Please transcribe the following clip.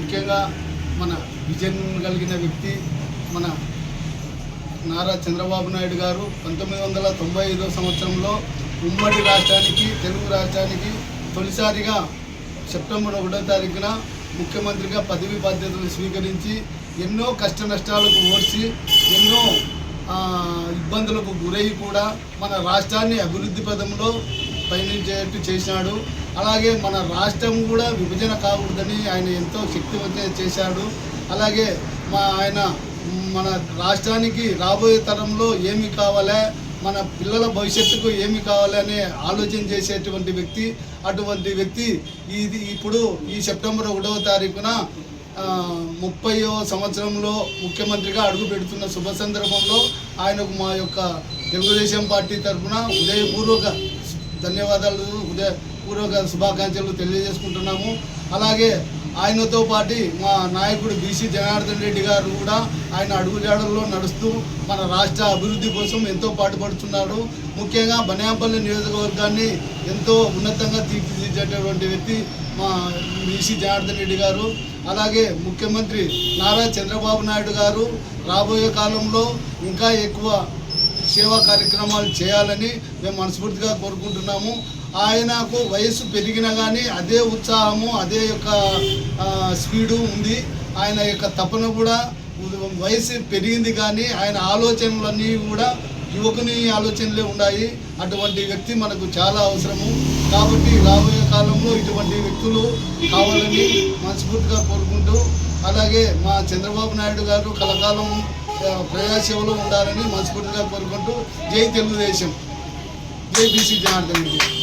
ముఖ్యంగా మన విజన్ కలిగిన వ్యక్తి మన నారా చంద్రబాబు నాయుడు గారు పంతొమ్మిది వందల తొంభై ఐదో సంవత్సరంలో ఉమ్మడి రాష్ట్రానికి తెలుగు రాష్ట్రానికి తొలిసారిగా సెప్టెంబర్ ఒకటో తారీఖున ముఖ్యమంత్రిగా పదవి బాధ్యతలు స్వీకరించి ఎన్నో కష్ట నష్టాలకు ఓడ్చి ఎన్నో ఇబ్బందులకు గురై కూడా మన రాష్ట్రాన్ని అభివృద్ధి పదంలో పయనించేట్టు చేశాడు. అలాగే మన రాష్ట్రం కూడా విభజన కాకూడదని ఆయన ఎంతో శక్తివంతం చేశాడు. అలాగే మా ఆయన మన రాష్ట్రానికి రాబోయే తరంలో ఏమి కావాలా మన పిల్లల భవిష్యత్తుకు ఏమి కావాలని ఆలోచన చేసేటువంటి వ్యక్తి అటువంటి వ్యక్తి ఇది ఇప్పుడు ఈ సెప్టెంబర్ ఒకటవ తారీఖున ముప్పయో సంవత్సరంలో ముఖ్యమంత్రిగా అడుగు పెడుతున్న శుభ సందర్భంలో ఆయనకు మా యొక్క తెలుగుదేశం పార్టీ తరఫున ఉదయపూర్వక ధన్యవాదాలు ఉదయపూర్వక శుభాకాంక్షలు తెలియజేసుకుంటున్నాము. అలాగే ఆయనతో పాటు మా నాయకుడు బీసీ జనార్దన్ రెడ్డి గారు కూడా ఆయన అడుగుజాడల్లో నడుస్తూ మన రాష్ట్ర అభివృద్ధి కోసం ఎంతో పాటుపడుతున్నాడు ముఖ్యంగా బనియాపల్లి నియోజకవర్గాన్ని ఎంతో ఉన్నతంగా తీర్చిదిద్దేటటువంటి వ్యక్తి మా బీసీ జనార్దన్ రెడ్డి గారు. అలాగే ముఖ్యమంత్రి నారా చంద్రబాబు నాయుడు గారు. రాబోయే కాలంలో ఇంకా ఎక్కువ సేవా కార్యక్రమాలు చేయాలని మేము మనస్ఫూర్తిగా కోరుకుంటున్నాము. ఆయనకు వయసు పెరిగినా కానీ అదే ఉత్సాహము అదే యొక్క స్పీడు ఉంది. ఆయన యొక్క తపన కూడా వయసు పెరిగింది కానీ ఆయన ఆలోచనలన్నీ కూడా యువకుని ఆలోచనలే ఉన్నాయి అటువంటి వ్యక్తి మనకు చాలా అవసరము. కాబట్టి రాబోయే కాలంలో ఇటువంటి వ్యక్తులు కావాలని మనస్ఫూర్తిగా కోరుకుంటూ అలాగే మా చంద్రబాబు నాయుడు గారు కలకాలం ప్రజాసేవలో ఉండాలని మనస్ఫూర్తిగా కోరుకుంటూ జై తెలుగుదేశం. జై బీసీ జనార్దన్ రెడ్డి.